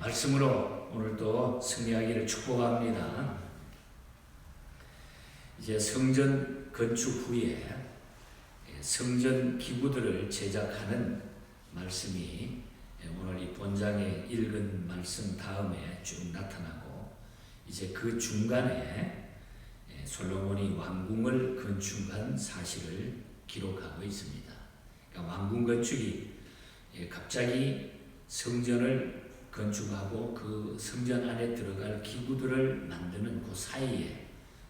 말씀으로 오늘도 승리하기를 축복합니다. 이제 성전 건축 후에 성전 기구들을 제작하는 말씀이 오늘 이 본장에 읽은 말씀 다음에 쭉 나타나고 이제 그 중간에 솔로몬이 왕궁을 건축한 사실을 기록하고 있습니다. 그러니까 왕궁 건축이 갑자기 성전을 건축하고 그 성전 안에 들어갈 기구들을 만드는 그 사이에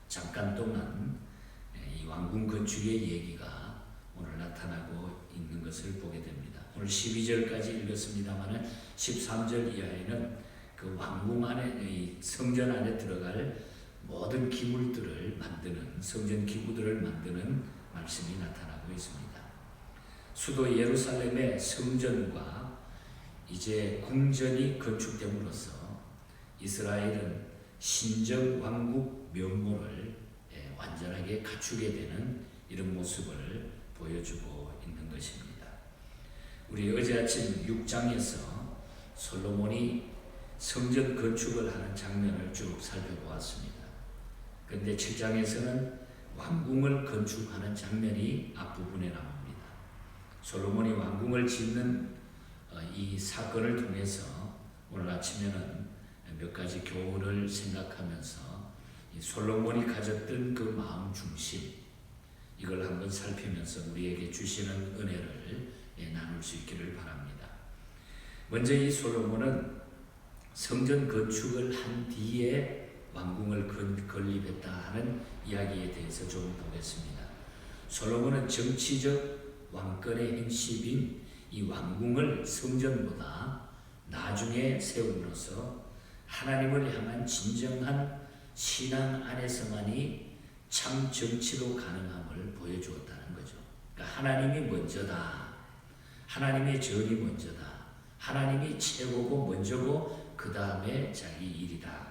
잠깐 동안 이 왕궁 건축의 얘기가 오늘 나타나고 있는 것을 보게 됩니다. 오늘 12절까지 읽었습니다만 13절 이하에는 그 왕궁 안에 이 성전 안에 들어갈 모든 기물들을 만드는 성전 기구들을 만드는 말씀이 나타나고 있습니다. 수도 예루살렘의 성전과 이제 궁전이 건축됨으로써 이스라엘은 신정 왕국 면모를 예, 완전하게 갖추게 되는 이런 모습을 보여주고 있는 것입니다. 우리 어제 아침 6장에서 솔로몬이 성전 건축을 하는 장면을 쭉 살펴보았습니다. 그런데 7장에서는 왕궁을 건축하는 장면이 앞부분에 나옵니다. 솔로몬이 왕궁을 짓는 어, 이 사건을 통해서 오늘 아침에는 몇 가지 교훈을 생각하면서 솔로몬이 가졌던 그 마음 중심 이걸 한번 살피면서 우리에게 주시는 은혜를 예, 나눌 수 있기를 바랍니다. 먼저 이 솔로몬은 성전 건축을 한 뒤에 왕궁을 건립했다 하는 이야기에 대해서 좀 보겠습니다. 솔로몬은 정치적 왕권의 행십인 이 왕궁을 성전보다 나중에 세움으로써 하나님을 향한 진정한 신앙 안에서만이 참 정치로 가능함을 보여주었다는 거죠. 그러니까 하나님이 먼저다. 하나님의 전이 먼저다. 하나님이 최고고 먼저고 그 다음에 자기 일이다.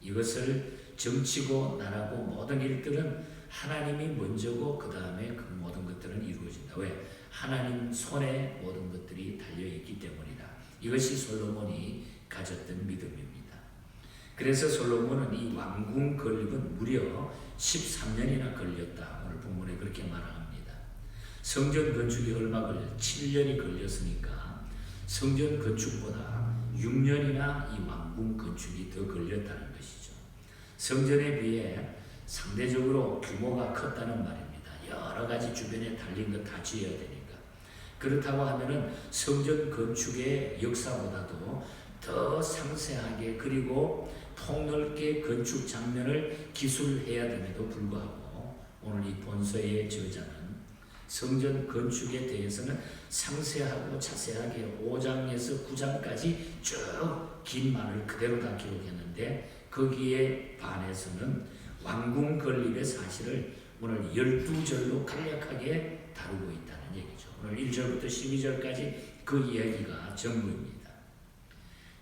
이것을 정치고 나라고 모든 일들은 하나님이 먼저고 그 다음에 그 모든 것들은 이루어진다. 왜? 하나님 손에 모든 것들이 달려있기 때문이다. 이것이 솔로몬이 가졌던 믿음입니다. 그래서 솔로몬은 이 왕궁 건립은 무려 13년이나 걸렸다. 오늘 본문에 그렇게 말합니다. 성전 건축이 얼마 걸려? 7년이 걸렸으니까 성전 건축보다 6년이나 이 왕궁 건축이 더 걸렸다는 것이죠. 성전에 비해 상대적으로 규모가 컸다는 말입니다. 여러 가지 주변에 달린 거다 지어야 되니까. 그렇다고 하면은 성전 건축의 역사보다도 더 상세하게 그리고 폭넓게 건축 장면을 기술해야 됨에도 불구하고 오늘 이 본서의 저자는 성전 건축에 대해서는 상세하고 자세하게 5장에서 9장까지 쭉 긴 말을 그대로 다 기록했는데 거기에 반해서는 왕궁 건립의 사실을 오늘 12절로 간략하게 다루고 있다는 얘기죠. 오늘 1절부터 12절까지 그 이야기가 전부입니다.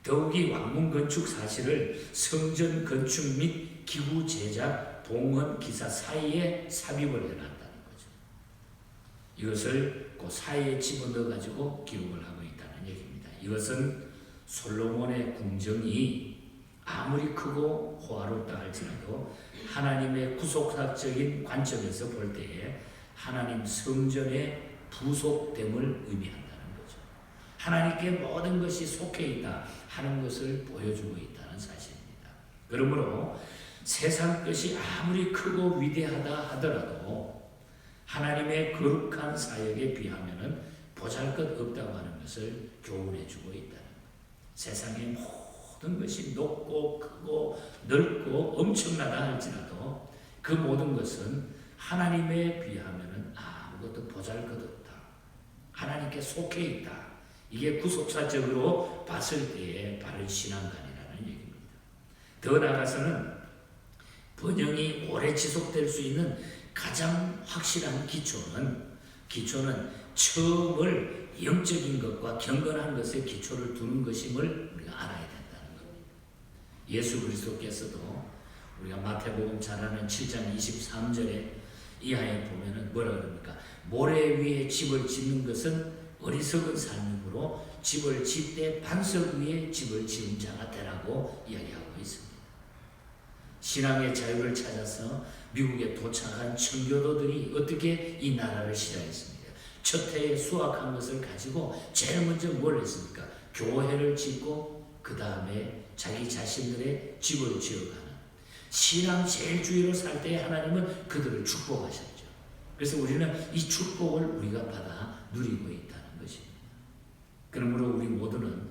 더욱이 왕궁 건축 사실을 성전 건축 및 기구 제작, 봉헌 기사 사이에 삽입을 해놨다는 거죠. 이것을 그 사이에 집어넣어 가지고 기록을 하고 있다는 얘기입니다. 이것은 솔로몬의 궁정이 아무리 크고 호화롭다 할지라도 하나님의 구속학적인 관점에서 볼 때에 하나님 성전의 부속됨을 의미한다는 거죠. 하나님께 모든 것이 속해 있다 하는 것을 보여주고 있다는 사실입니다. 그러므로 세상 것이 아무리 크고 위대하다 하더라도 하나님의 거룩한 사역에 비하면 보잘것 없다고 하는 것을 교훈해 주고 있다는 것. 세상의 모든 것이 높고 크고 넓고 엄청나다 할지라도 그 모든 것은 하나님에 비하면 아무것도 보잘것 없다. 하나님께 속해 있다. 이게 구속사적으로 봤을 때의 바른 신앙관이라는 얘기입니다. 더 나아가서는 번영이 오래 지속될 수 있는 가장 확실한 기초는 기초는 처음을 영적인 것과 경건한 것에 기초를 두는 것임을 우리가 알아야 된다는 겁니다. 예수 그리스도께서도 우리가 마태복음 잘 아는 7장 23절에 이하에 보면은 뭐라 그럽니까? 모래 위에 집을 짓는 것은 어리석은 삶이므로 집을 짓되 반석 위에 집을 지은 자가 되라고 이야기하고 있습니다. 신앙의 자유를 찾아서 미국에 도착한 청교도들이 어떻게 이 나라를 시작했습니까? 첫 해에 수확한 것을 가지고 제일 먼저 뭘 했습니까? 교회를 짓고 그 다음에 자기 자신들의 집을 지어가는 신앙 제일 주의로 살 때에 하나님은 그들을 축복하셨죠. 그래서 우리는 이 축복을 우리가 받아 누리고 있다는 것입니다. 그러므로 우리 모두는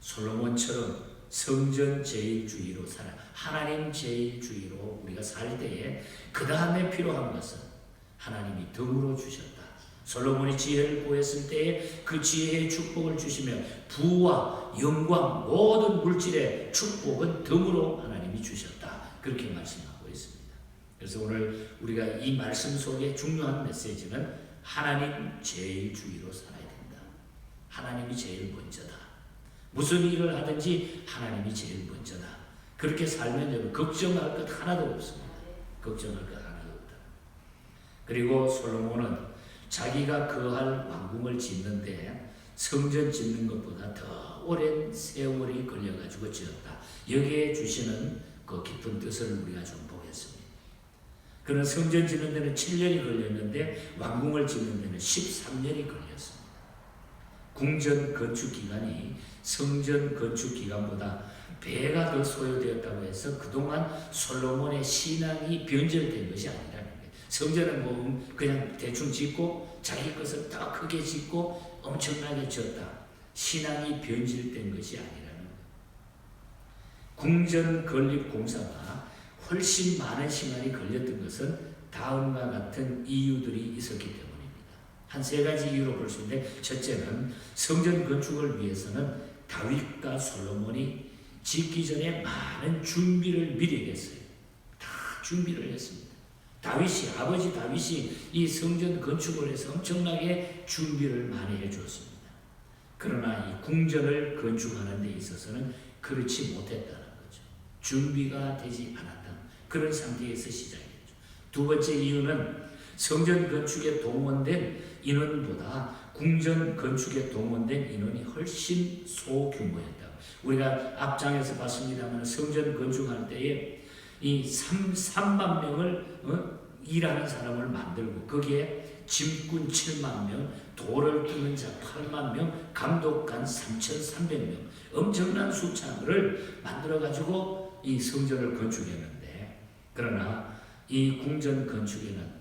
솔로몬처럼 성전 제일주의로 살아 하나님 제일주의로 우리가 살 때에 그 다음에 필요한 것은 하나님이 덤으로 주셨다. 솔로몬이 지혜를 구했을 때에 그 지혜의 축복을 주시며 부와 영광 모든 물질의 축복은 덤으로 하나님이 주셨다. 그렇게 말씀하고 있습니다. 그래서 오늘 우리가 이 말씀 속에 중요한 메시지는 하나님 제일 주의로 살아야 된다. 하나님이 제일 먼저다. 무슨 일을 하든지 하나님이 제일 먼저다. 그렇게 살면 여러분 걱정할 것 하나도 없습니다. 걱정할 것 하나도 없다. 그리고 솔로몬은 자기가 거할 왕궁을 짓는데 성전 짓는 것보다 더 오랜 세월이 걸려가지고 지었다. 여기에 주시는 그 깊은 뜻을 우리가 좀 보겠습니다. 그는 성전 짓는 데는 7년이 걸렸는데 왕궁을 짓는 데는 13년이 걸렸습니다. 궁전 건축 기간이 성전 건축 기간보다 배가 더 소요되었다고 해서 그동안 솔로몬의 신앙이 변절된 것이 아니라는 거예요. 성전은 뭐 그냥 대충 짓고 자기 것을 더 크게 짓고 엄청나게 지었다. 신앙이 변질된 것이 거예요. 궁전 건립 공사가 훨씬 많은 시간이 걸렸던 것은 다음과 같은 이유들이 있었기 때문입니다. 한 세 가지 이유로 볼 수 있는데 첫째는 성전 건축을 위해서는 다윗과 솔로몬이 짓기 전에 많은 준비를 미리 했어요. 다 준비를 했습니다. 다윗이 아버지 다윗이 이 성전 건축을 해서 엄청나게 준비를 많이 해주었습니다. 그러나 이 궁전을 건축하는 데 있어서는 그렇지 못했다는 거죠. 준비가 되지 않았다. 그런 상태에서 시작했죠. 두 번째 이유는 성전 건축에 동원된 인원보다 궁전 건축에 동원된 인원이 훨씬 소규모였다. 우리가 앞장에서 봤습니다만 성전 건축할 때에 이 3, 3만 명을 어? 일하는 사람을 만들고 거기에 짐꾼 7만 명, 돌을 뜨는 자 8만 명, 감독관 3,300명 엄청난 숫자를 만들어 가지고 이 성전을 건축했는데 그러나 이 궁전 건축에는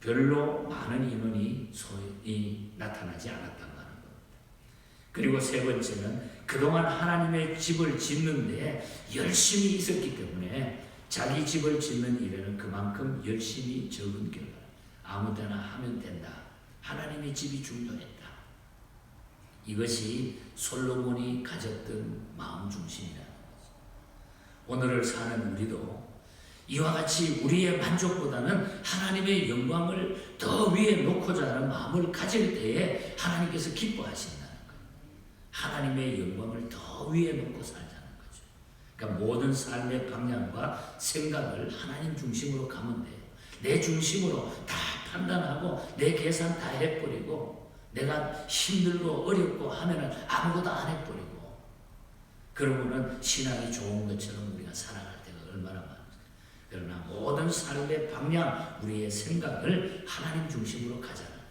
별로 많은 인원이 소위 나타나지 않았다고 하는 겁니다. 그리고 세 번째는 그동안 하나님의 집을 짓는데 열심히 있었기 때문에 자기 집을 짓는 일에는 그만큼 열심히 적은 결과 아무 데나 하면 된다. 하나님의 집이 중요했다. 이것이 솔로몬이 가졌던 마음 거죠. 오늘을 사는 우리도 이와 같이 우리의 만족보다는 하나님의 영광을 더 위에 놓고자 하는 마음을 가질 때에 하나님께서 기뻐하신다는 거예요. 하나님의 영광을 더 위에 놓고 살자는 거죠. 그러니까 모든 삶의 방향과 생각을 하나님 중심으로 가면 돼요. 내 중심으로 다 판단하고 내 계산 다 해버리고 내가 힘들고 어렵고 하면은 아무것도 안 해버리고 그러면은 신앙이 좋은 것처럼 우리가 살아갈 때가 얼마나 많아요. 그러나 모든 삶의 방향, 우리의 생각을 하나님 중심으로 가자는 거예요.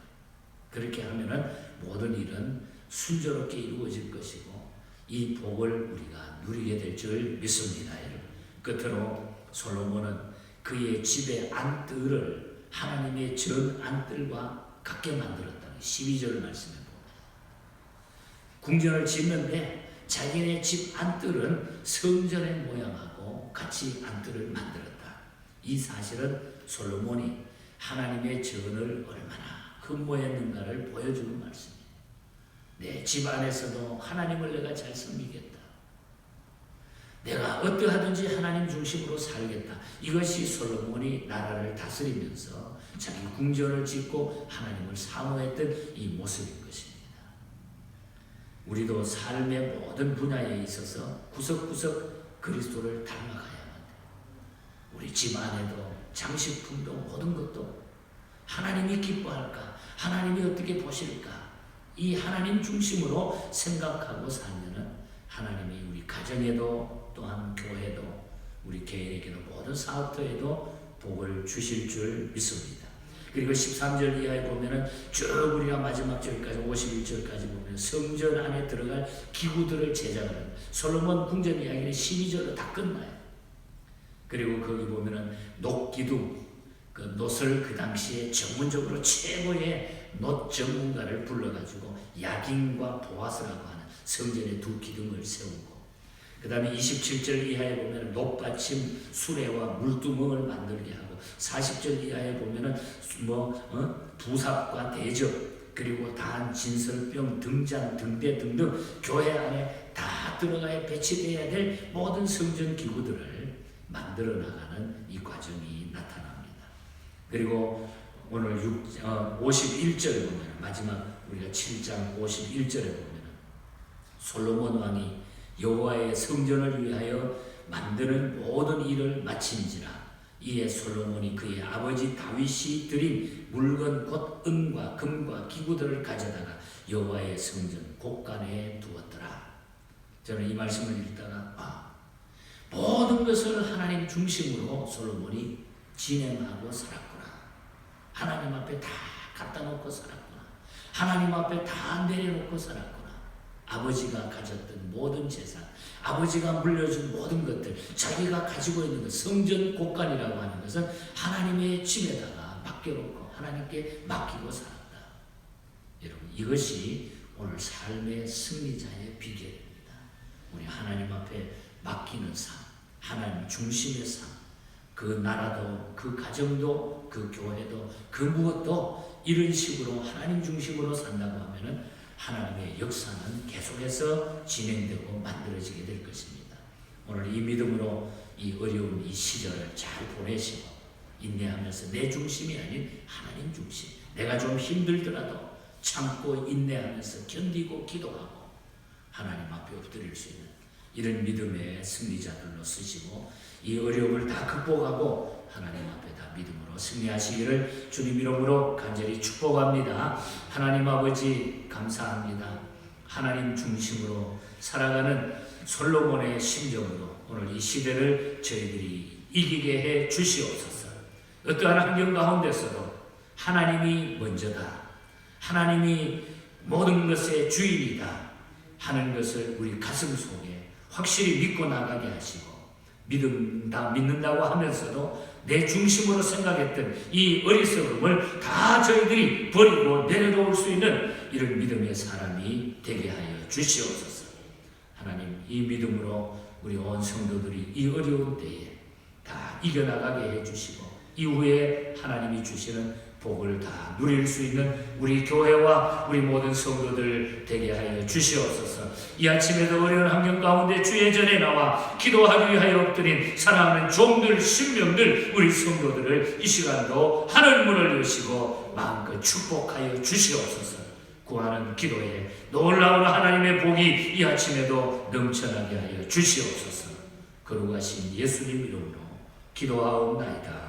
그렇게 하면은 모든 일은 순조롭게 이루어질 것이고 이 복을 우리가 누리게 될 줄 믿습니다, 여러분. 끝으로 솔로몬은 그의 집의 안뜰을 하나님의 전 안뜰과 같게 만들었다는 12절 말씀에 봅니다. 궁전을 짓는데 자기네 집 안뜰은 성전의 모양하고 같이 안뜰을 만들었다. 이 사실은 솔로몬이 하나님의 전을 얼마나 근모했는가를 보여주는 말씀입니다. 내 집 안에서도 하나님을 내가 잘 섬기겠다. 내가 어떠하든지 하나님 중심으로 살겠다. 이것이 솔로몬이 나라를 다스리면서 자기 궁전을 짓고 하나님을 사모했던 이 모습인 것입니다. 우리도 삶의 모든 분야에 있어서 구석구석 그리스도를 닮아가야만 돼. 우리 집 안에도 장식품도 모든 것도 하나님이 기뻐할까? 하나님이 어떻게 보실까? 이 하나님 중심으로 생각하고 살면은 하나님이 우리 가정에도 또한 교회도 우리 개인에게도 모든 사업터에도 복을 주실 줄 믿습니다. 그리고 13절 이하에 보면은 쭉 우리가 마지막 절까지 51절까지 보면 성전 안에 들어갈 기구들을 제작하는 솔로몬 궁전 이야기는 12절로 다 끝나요. 그리고 거기 보면은 녹기둥 그 놋을 그 당시에 전문적으로 최고의 놋 전문가를 불러가지고 야긴과 보아스라고 하는 성전의 두 기둥을 세우고 그 다음에 27절 이하에 보면 놋받침 수레와 물두멍을 만들게 하고 40절 이하에 보면은 뭐 어? 부삽과 대접 그리고 단 진설병 등잔 등대 등등 교회 안에 다 들어가야 배치되어야 될 모든 성전 기구들을 만들어 나가는 이 과정이 나타납니다. 그리고 오늘 6, 어, 51절에 보면 마지막 우리가 7장 51절에 보면 솔로몬 왕이 여호와의 성전을 위하여 만드는 모든 일을 마친지라 이에 솔로몬이 그의 아버지 다윗이 드린 물건 곧 은과 금과 기구들을 가져다가 여호와의 성전 곳간에 두었더라. 저는 이 말씀을 읽다가 아, 모든 것을 하나님 중심으로 솔로몬이 진행하고 살았구나. 하나님 앞에 다 갖다 놓고 살았구나. 하나님 앞에 다 내려놓고 살았구나. 아버지가 가졌던 모든 재산, 아버지가 물려준 모든 것들, 자기가 가지고 있는 것, 성전 곳간이라고 하는 것은 하나님의 집에다가 맡겨놓고 하나님께 맡기고 살았다. 여러분, 이것이 오늘 삶의 승리자의 비결입니다. 우리 하나님 앞에 맡기는 삶, 하나님 중심의 삶, 그 나라도, 그 가정도, 그 교회도, 그 무엇도 이런 식으로 하나님 중심으로 산다고 하면은 하나님의 역사는 계속해서 진행되고 만들어지게 될 것입니다. 오늘 이 믿음으로 이 어려운 이 시절을 잘 보내시고 인내하면서 내 중심이 아닌 하나님 중심. 내가 좀 힘들더라도 참고 인내하면서 견디고 기도하고 하나님 앞에 엎드릴 수 있는 이런 믿음의 승리자들로 쓰시고 이 어려움을 다 극복하고 하나님 앞에 다 믿음으로 승리하시기를 주님 이름으로 간절히 축복합니다. 하나님 아버지 감사합니다. 하나님 중심으로 살아가는 솔로몬의 심정으로 오늘 이 시대를 저희들이 이기게 해 주시옵소서. 어떠한 환경 가운데서도 하나님이 먼저다. 하나님이 모든 것의 주인이다. 하는 것을 우리 가슴 속에 확실히 믿고 나가게 하시고 믿음다 믿는다고 하면서도 내 중심으로 생각했던 이 어리석음을 다 저희들이 버리고 내려놓을 수 있는 이런 믿음의 사람이 되게 하여 주시옵소서. 하나님 이 믿음으로 우리 온 성도들이 이 어려운 때에 다 이겨나가게 해주시고 이후에 하나님이 주시는 복을 다 누릴 수 있는 우리 교회와 우리 모든 성도들 되게 하여 주시옵소서. 이 아침에도 어려운 환경 가운데 주의 전에 나와 기도하기 위하여 엎드린 사랑하는 종들, 신명들, 우리 성도들을 이 시간도 하늘 문을 여시고 마음껏 축복하여 주시옵소서. 구하는 기도에 놀라운 하나님의 복이 이 아침에도 넘쳐나게 하여 주시옵소서. 거룩하신 예수님 이름으로 기도하옵나이다.